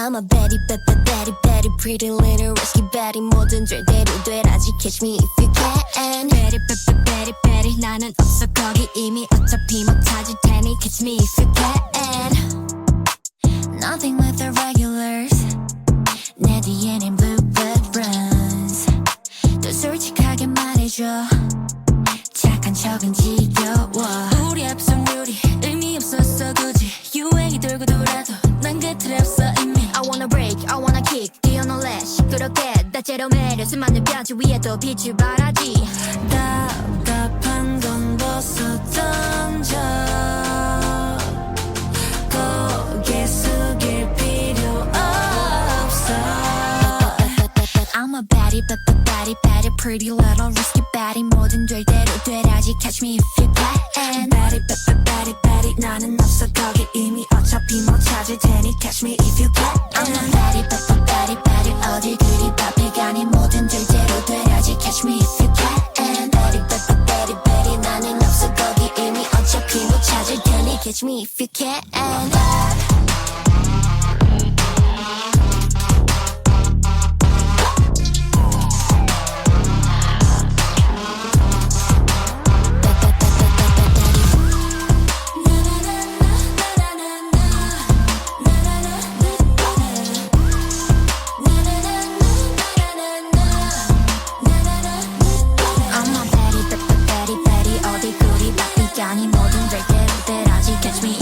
I'm a Betty, Betty, Betty, Betty, pretty little risky Betty 뭐든 절대로 되라지 catch me if you can Betty, Betty, Betty, Betty 나는 없어 거기 이미 어차피 못 찾을 테니 catch me if you can Nothing with the regulars 내 뒤에는 bluebird runs 또 솔직하게 말해줘 착한 척은 지겨워 우리 앞선 시끄럽게 다채로 매려 수많은 뼈지 위에도 빛을 발하지 답답한 건 벗어 던져 고개 숙일 필요 없어 I'm a baddie, but the baddie, baddie, pretty little risky baddie 뭐든 될 대로 되라지 catch me if you can baddie, but the baddie, baddie 나는 없어 거기 이미 어차피 못 찾을 테니 catch me if you can I'm a baddie, but Catch me if you can. Catch me